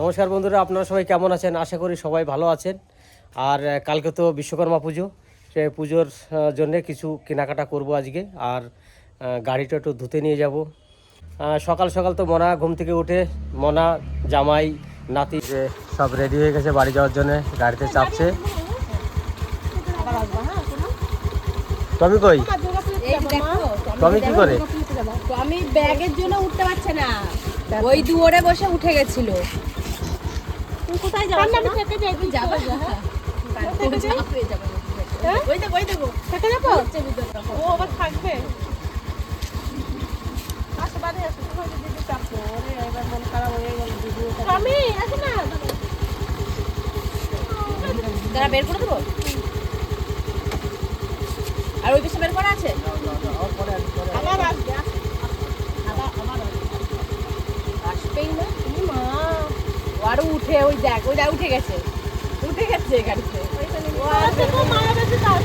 নমস্কার বন্ধুরা, আপনারা সবাই কেমন আছেন? আশা করি সবাই ভালো আছেন। আর কালকে তো বিশ্বকর্মা পুজো, সে পুজোর জন্যে কিছু কেনাকাটা করব আজকে। আর গাড়িটা একটু ধুতে নিয়ে যাব। সকাল সকাল তো মনা ঘুম থেকে উঠে, মনা, জামাই, নাতি সব রেডি হয়ে গেছে বাড়ি যাওয়ার জন্য, গাড়িতে চাপছে। তুমি কই? তুমি কি করে? আমি ব্যাগের জন্য উঠতে পারছে না। ওই দুয়ারে বসে উঠে গেছিল। কোথায় যাব আমি থেকে যাই যাব? ওই দেখো ওই দেখো থেকে যাব? ও আবার থাকবে। আমি আসে না। তারা বের করে দেবো? আর ওই পিছনে বের করা আছে? আবার আসবে আসবেই না ই মা ও আরও উঠে ওই দেখ ওই দেখ উঠে গেছে। উঠে গেছে গাড়িতে। ও আসবে তো মারা গেছে তার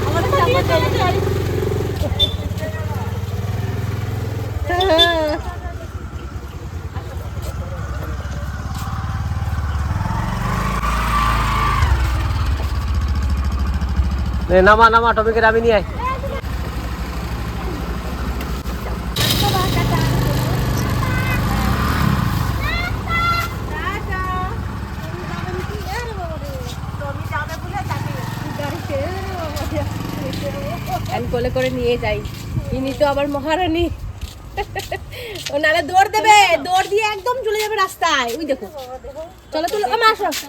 আমার চাপা চলে যায় এ, নামা নামা টমিকে আমি নিয়ে আয়। করে নিয়ে যাই। ইনি তো আবার মহারানী। ও নালে দৌড় দেবে দৌড় দিয়ে একদম চলে যাবে রাস্তায়। ওই দেখো। চলো আসো আসো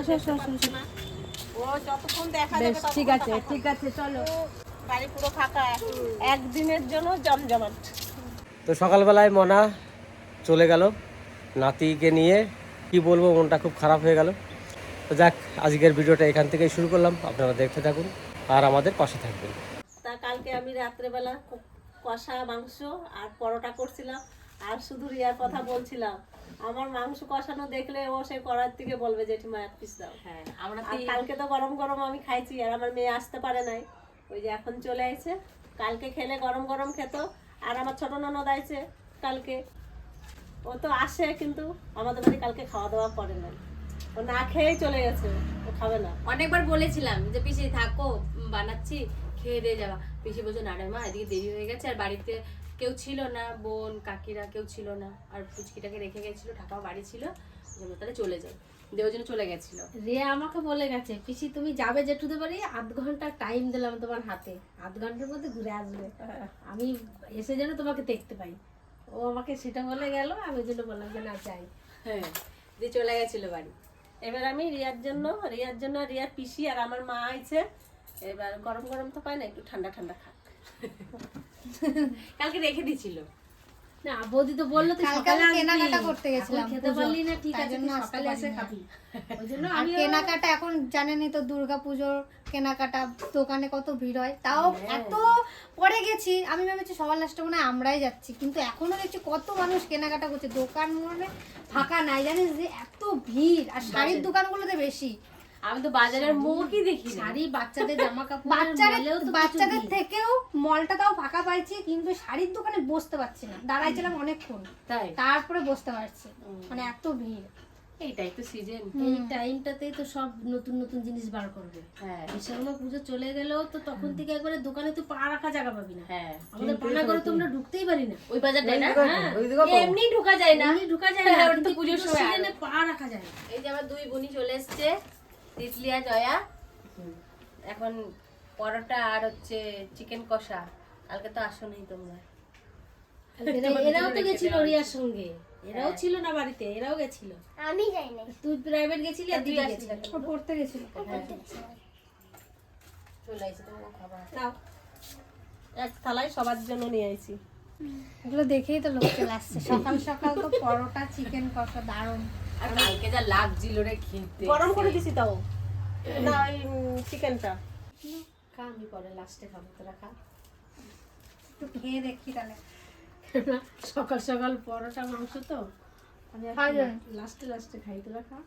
আসো আসো। বেশ ঠিক আছে ঠিক আছে চলো। বাড়ি পুরো ফাঁকা। একদিনের জন্য জমজমাট। তো সকালবেলায় মনা চলে গেল নাতিকে নিয়ে। কি বলব মনটা খুব খারাপ হয়ে গেল। তো যাক আজকের ভিডিওটা এখান থেকেই শুরু করলাম। আপনারা দেখতে থাকুন আর আমাদের পাশে থাকবেন। কালকে আমি রাত্রেবেলা কষা মাংস আর পরোটা করছিলাম আর শুধু রিয়ার কথা বলছিলাম। আমার মাংস কষানো দেখলে ও সে করার থেকে বলবে জেঠিমা এক পিস দাও। হ্যাঁ আমরা কালকে তো গরম গরম আমি খাইছি আর আমার মেয়ে আসতে পারে নাই। ওই যে এখন চলে আইছে। কালকে খেলে গরম গরম খেত আর আমার ছোট ননদ আইছে কালকে। ও তো আসে কিন্তু আমাদের বাড়ি কালকে খাওয়া দাওয়া করে না ও না খেয়েই চলে গেছে ও খাবে না। অনেকবার বলেছিলাম যে পিসি থাকো বানাচ্ছি। খেয়ে দিয়ে যাবা। পিসি বলছো না রে মা এদিকে দেরি হয়ে গেছে আর বাড়িতে কেউ ছিল না বোন কাকিরা কেউ ছিল না। আর পুচকিটাকে রেখে গেছিল ঢাকাও বাড়ি ছিল জন্য তাহলে চলে যাই দেওয়ার জন্য চলে গেছিল। রিয়া আমাকে বলে গেছে পিসি তুমি যাবে যেটুতে পারি আধ ঘণ্টা টাইম দিলাম তোমার হাতে। আধ ঘণ্টার মধ্যে ঘুরে আসবে। আমি এসে যেন তোমাকে দেখতে পাই। ও আমাকে সেটা বলে গেল আমি ওই জন্য বললাম যে না যাই। হ্যাঁ দিয়ে চলে গেছিল বাড়ি। এবার আমি রিয়ার জন্য রিয়ার জন্য রিয়ার পিসি আর আমার মা আইছে। এবার গরম গরম তো পায় না একটু ঠান্ডা ঠান্ডা খাক। কালকে রেখে দিছিল না বৌদি তো বলল তুই সকালে কেনাকাটা করতে গেছিলাম এখন খেতে পারলি না ঠিক আছে তুই সকালে এসে খাবি। ওই জন্য আমি কেনাকাটা এখন জানেনই তো দুর্গা পুজোর কেনাকাটা দোকানে কত ভিড় হয়। তাও এত পরে গেছি। আমি ভেবেছি সবার লাস্টে মনে হয় আমরাই যাচ্ছি। কিন্তু এখনও দেখছি কত মানুষ কেনাকাটা করছে। দোকান মনে ফাঁকা নাই। জানিস যে এত ভিড়। আর শাড়ির দোকানগুলোতে বেশি। আমি তো বাজারের মুখই দেখি শাড়ি বাচ্চাদের জামা কাপড় বাচ্চাদের বাচ্চাদের থেকেও মলটা তাও ফাঁকা পাইছি কিন্তু শাড়ির দোকানে বসতে পারছি না। দাঁড়াইছিলাম অনেকক্ষণ। তাই? তারপরে বসতে পারছি। মানে এত ভিড়। এইটাই তো সিজন এই টাইমটাতেই তো সব নতুন নতুন জিনিস বার করবে। হ্যাঁ। বিশ্বকর্মা পুজো চলে গেলেও তো তখন থেকে একবারে দোকানে তুই পা রাখা জায়গা পাবি না। হ্যাঁ। আমাদের পানা করে তো আমরা ঢুকতেই পারি না। ওই বাজারটাই না? হ্যাঁ। এমনি ঢোকা যায় না। এমনি ঢুকা যায় না হ্যাঁ, ওটা তো পুজোর পুজোর সময় পা রাখা যায় না। এই যে আমার দুই বোনই চলে এসছে। তিতলিয়া জয়া। এখন পরোটা আর হচ্ছে চিকেন কষা। কালকে তো আসো নেই তোমরা এরাও তো গেছিল রিয়ার সঙ্গে। এরাও ছিল না বাড়িতে এরাও গেছিল। আমি যাই না তুই প্রাইভেট গেছিলি আর তুই গেছিলি। পড়তে গেছিল। চলে আসছে তোমার খাবার। নাও এক থালায় সবার জন্য নিয়ে আইছি। এগুলো দেখেই তো লোক চলে আসছে। সকাল সকাল তো পরোটা চিকেন কষা দারুণ। আর কালকে যা লাগছিল রে খেতে গরম করে দিছি তাও। না ওই চিকেনটা খা আমি পরে লাস্টে খাব তোরা খা। একটু খেয়ে দেখি তাহলে। সকাল সকাল পরোটা মাংস তো। আমি লাস্টে লাস্টে খাই তোরা খা।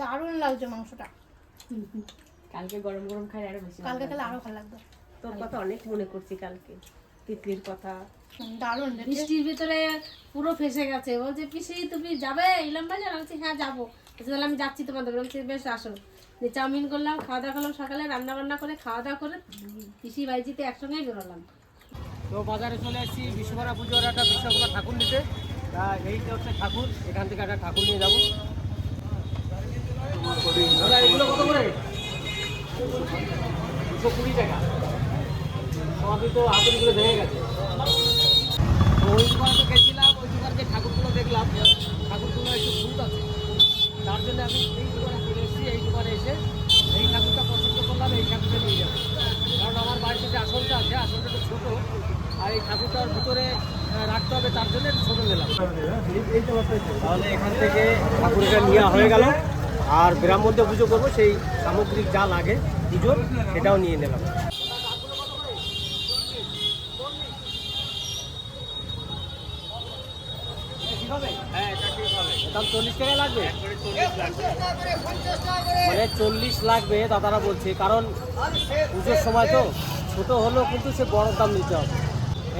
দারুণ লাগছে মাংসটা। কালকে গরম গরম খাই আরও বেশি কালকে খেলে আরও ভালো লাগবে। তোর কথা অনেক মনে করছি কালকে। তিতলির কথা। দারুণ। বৃষ্টির ভিতরে পুরো ফেসে গেছে। বলছে পিসি তুমি যাবে? ইলাম বাজার আমি বলছি হ্যাঁ যাব। তাহলে আমি যাচ্ছি তোমাদের বলছি বেশ আসো। দিয়ে চাউমিন করলাম খাওয়া দাওয়া করলাম সকালে রান্না বান্না করে খাওয়া দাওয়া করে পিসি বাইজিতে একসঙ্গেই বেরোলাম। তো বাজারে চলে এসেছি বিশ্বকর্মা পুজোর একটা বিশ্বকর্মা ঠাকুর নিতে। তা এইটা হচ্ছে ঠাকুর। এখান থেকে একটা ঠাকুর নিয়ে যাব। এগুলো কত করে? দুশো কুড়ি টাকা। সবই তো হাতুড়িগুলো ভেঙে গেছে। ওই তো ওই ঠাকুরগুলো দেখলাম। ঠাকুরগুলো একটু ভূত আছে। তার জন্য আমি দোকানে এসেছি, এই এসে এই ঠাকুরটা পছন্দ করলাম, এই ঠাকুরটা নিয়ে যাব। কারণ আমার বাড়িতে যে আছে ছোটো, আর এই ঠাকুরটার ভিতরে রাখতে হবে, তার জন্য একটু ছোটো থেকে ঠাকুরটা নেওয়া হয়ে গেল। আর মধ্যে পুজো করব, সেই সামগ্রিক যা লাগে পুজোর, সেটাও নিয়ে নিলাম। চল্লিশ টাকা লাগবে? মানে চল্লিশ লাগবে, দাদারা বলছে। কারণ পুজোর সময় তো ছোট হলেও কিন্তু সে বড় দাম নিতে হবে।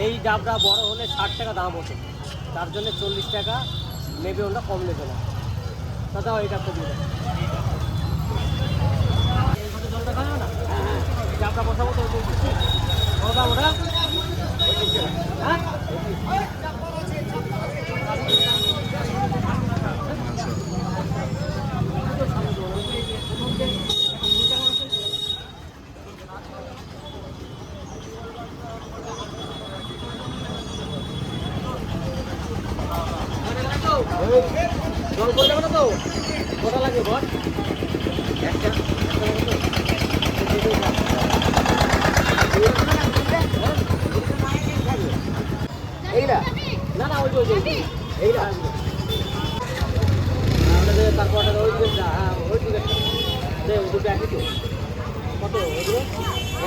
এই ডাবটা বড় হলে ষাট টাকা দাম হতো। তার জন্য চল্লিশ টাকা নেবে ওটা কম নেবে না। দাদা, এটা কমিয়ে দিয়ে দেন। এই ঘরে জলটা খাবে না এই ডাবটা বসাবো তো ওই যে- কত দাম ওটা হ্যাঁ জল পড়ে যাবে না তো বল। একটা এইটা। না না, ওই ওই এইটা। আমাদের তারপর ওই দিকে হ্যাঁ ওই দিকে দে ওই দুটো একই তো। কত? ওগুলো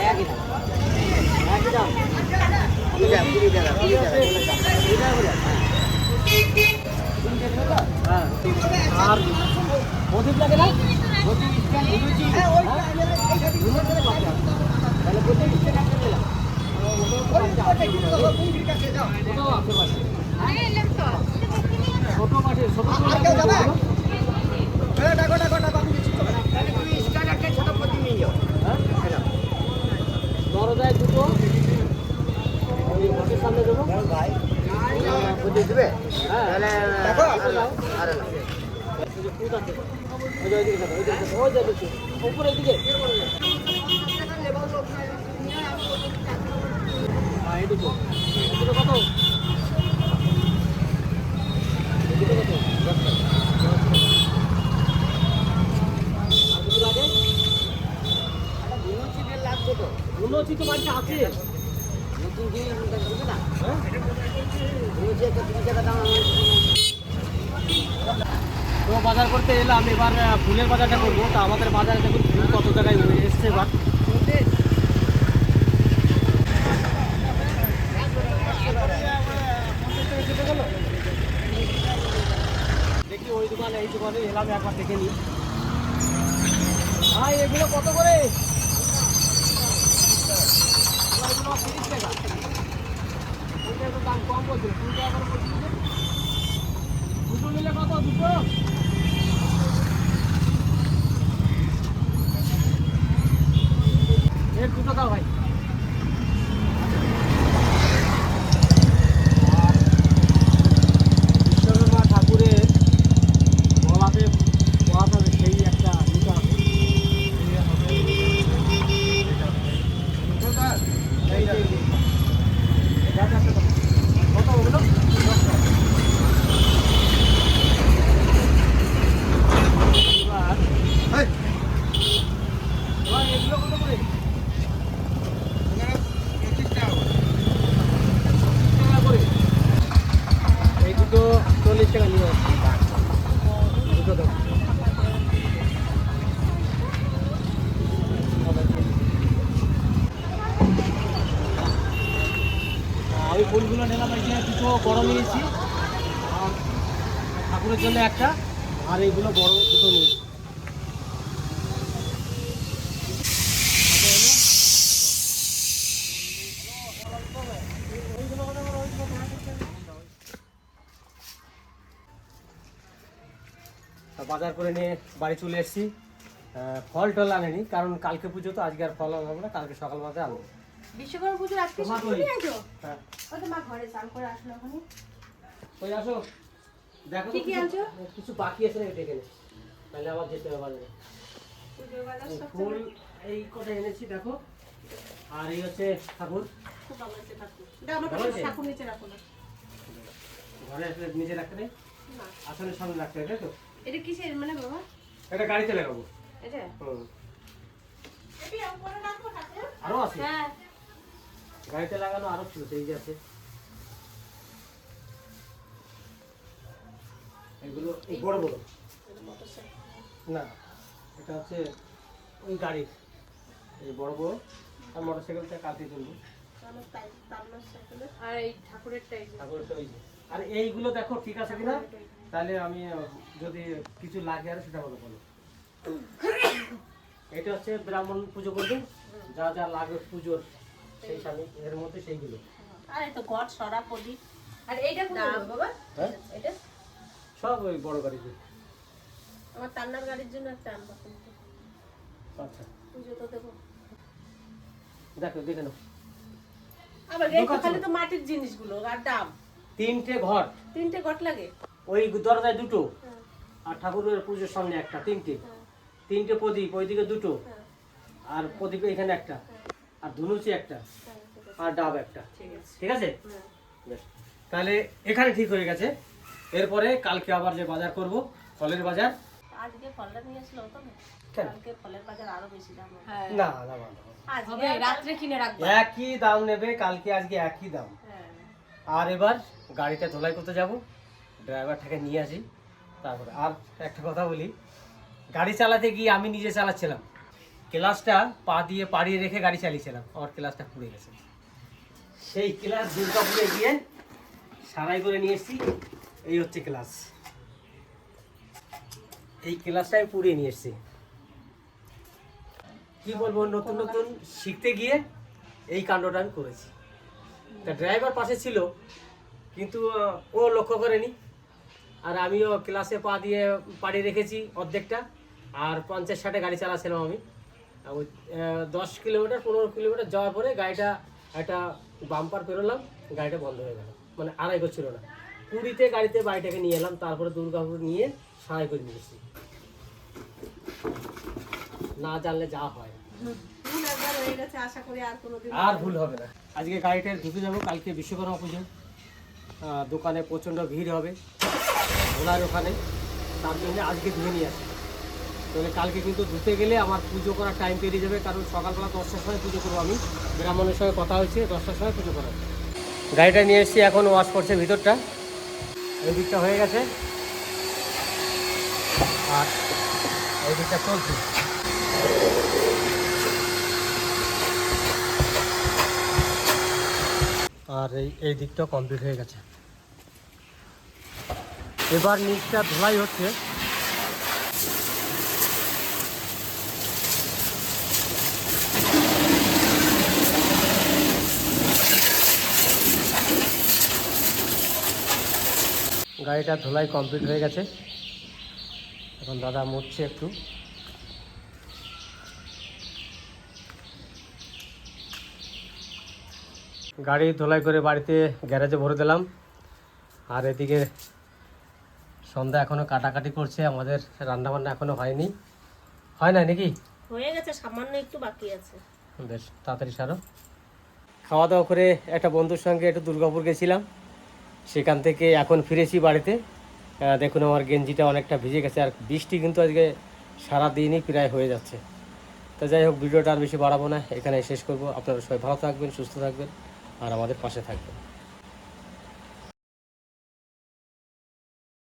একই দাম একই দাম। কুড়ি টাকা কুড়ি টাকা কুড়ি টাকা কুড়ি টাকা। করে হ্যাঁ। আর প্রদীপ লাগে না প্রদীপ স্ট্যান্ড ধুনুচি তাহলে প্রদীপ স্ট্যান্ড একটা দিলাম ছোট মাঠে ছোট দরজায় দুটো সামনে দেবো ভাই হ্যাঁ ওই হ্যাঁ। আর গুলোচি তো বাড়িতে আছে নতুন বুঝে না হ্যাঁ একটা তিরিশ টাকা তো বাজার করতে এলাম, এবার ফুলের বাজারটা করব। তা আমাদের বাজারে দেখুন ফুল কত জায়গায় এসছে এবার। দেখি ওই দোকানে, এই দোকানে এলাম, একবার দেখে নিই। ভাই, এগুলো কত করে? বড় নিয়েছি। আর ঠাকুরের জন্য একটা, আর এইগুলো বড় দুটো নিয়েছি। বাজার করে নিয়ে বাড়ি চলে এসেছি। ফল টল আনেনি, কারণ কালকে পুজো তো, আজকে আর ফল আনব না, কালকে সকাল আনব। বিশ্বকর্মা পুজোর আজকে আছো হ্যাঁ। তো মা ঘরে স্নান করে আসলো ওখানে ওই আসো? দেখো কি কি আনছো? কিছু বাকি আছে নাকি দেখে তাহলে আবার যেতে হবে বাজারে। ফুল এই কটা এনেছি দেখো। আর এই হচ্ছে ঠাকুর। ঠাকুর। নিচে রাখো না। ঘরে আসলে নিজে রাখতে নেই? আসলে সামনে রাখতে তাই তো? এটা কিসের মানে বাবা? এটা গাড়িতে লাগাবো। এটা? হুম। আরও আছে? হ্যাঁ। গাড়িতে লাগানো আরও ছিল সেই যে আছে। এগুলো এই বড় বড়। না এটা হচ্ছে ওই গাড়ির। এই বড় বড় আর মোটর সাইকেলটা তুলবো। আর এই ওই আর এইগুলো দেখো ঠিক আছে কিনা? তাহলে আমি যদি কিছু লাগে আর সেটা বলো বলো। এটা হচ্ছে ব্রাহ্মণ পুজো করবে। যা যা লাগে পুজোর। সেই স্বামী এর মধ্যে সেইগুলো। আর এই তো ঘট সরা প্রদীপ। আর এইটা কোন বাবা। হ্যাঁ? এটা সব ওই বড় গাড়িতে। আমার টান্নার গাড়ির জন্য একটা আনব আচ্ছা। পুজো তো দেবো। দেখো দেখে নাও। আবার এই খালি তো মাটির জিনিসগুলো আর দাম। তিনটে ঘর। তিনটে ঘট লাগে? ওই দরজায় দুটো। আর ঠাকুরের পুজোর সামনে একটা তিনটে। তিনটে প্রদীপ ওইদিকে দুটো। আর প্রদীপ এখানে একটা। আর ধুনুচি একটা। আর ডাব একটা। ঠিক আছে। বেশ। তাহলে এখানে ঠিক হয়ে গেছে। এরপরে কালকে আবার যে বাজার করব ফলের বাজার। আজকে ফলটা নিয়ে আসলো হতো না কালকে ফলের বাজার আরও বেশি দাম হ্যাঁ। না না না, না। আজকে হবে রাত্রে কিনে রাখব। একই দাম নেবে কালকে আজকে একই দাম। হ্যাঁ। আর এবার গাড়িটা ধোলাই করতে যাব। ড্রাইভারটাকে নিয়ে আসি। তারপরে আর একটা কথা বলি। গাড়ি চালাতে গিয়ে আমি নিজে চালাচ্ছিলাম। ক্লাসটা পা দিয়ে পাড়িয়ে রেখে গাড়ি চালিয়েছিলাম। আমার ক্লাসটা পুড়ে গেছে। সেই ক্লাস দুর্গাপুরে গিয়ে সারাই করে নিয়ে এসেছি। এই হচ্ছে ক্লাস। এই ক্লাসটা আমি পুড়িয়ে নিয়ে এসেছি। কি বলব, নতুন নতুন শিখতে গিয়ে এই কাণ্ডটা আমি করেছি। তা ড্রাইভার পাশে ছিল, কিন্তু ও লক্ষ্য করেনি। আর আমিও ক্লাসে পা দিয়ে পাড়িয়ে রেখেছি অর্ধেকটা। আর পঞ্চাশ ষাটে গাড়ি চালাচ্ছিলাম আমি। দশ কিলোমিটার পনেরো কিলোমিটার যাওয়ার পরে গাড়িটা একটা বাম্পার পেরোলাম গাড়িটা বন্ধ হয়ে গেল। মানে আড়াই করছিল না। পুরীতে গাড়িতে বাড়িটাকে নিয়ে এলাম তারপরে দুর্গাপুর নিয়ে সারাই করে নিয়ে এসেছি। না জানলে যা হয় আর ভুল হবে না। আজকে গাড়িটা ঢুকে যাব কালকে বিশ্বকর্মা পুজো। দোকানে প্রচণ্ড ভিড় হবে ওনার ওখানে। তার জন্য আজকে ধুয়ে নিয়ে আসি। তাহলে কালকে কিন্তু ধুতে গেলে আমার পুজো করার টাইম পেরিয়ে যাবে কারণ সকালবেলা দশটার সময় পুজো করব আমি। ব্রাহ্মণের সঙ্গে কথা হয়েছে দশটার সময় পুজো করার গাড়িটা নিয়ে এসেছি এখন ওয়াশ করছে ভিতরটা। এই দিকটা হয়ে গেছে। আর এই দিকটা চলছে। আর এই এই দিকটা কমপ্লিট হয়ে গেছে। এবার নিচটা ধোলাই হচ্ছে। গাড়িটা ধোলাই কমপ্লিট হয়ে গেছে। এখন দাদা মুছছে একটু। গাড়ি ধোলাই করে বাড়িতে গ্যারেজে ভরে দিলাম। আর এদিকে সন্ধ্যা এখনও কাটাকাটি করছে আমাদের রান্নাবান্না এখনও হয়নি। হয় না নাকি? হয়ে গেছে সামান্য একটু বাকি আছে। বেশ তাড়াতাড়ি সারো। খাওয়া দাওয়া করে একটা বন্ধুর সঙ্গে একটু দুর্গাপুর গেছিলাম। সেখান থেকে এখন ফিরেছি বাড়িতে। দেখুন আমার গেঞ্জিটা অনেকটা ভিজে গেছে আর বৃষ্টি কিন্তু আজকে সারাদিনই প্রায় হয়ে যাচ্ছে। তো যাই হোক, ভিডিওটা আর বেশি বাড়াবো না এখানে শেষ করব। আপনারা সবাই ভালো থাকবেন, সুস্থ থাকবেন আর আমাদের পাশে থাকবেন।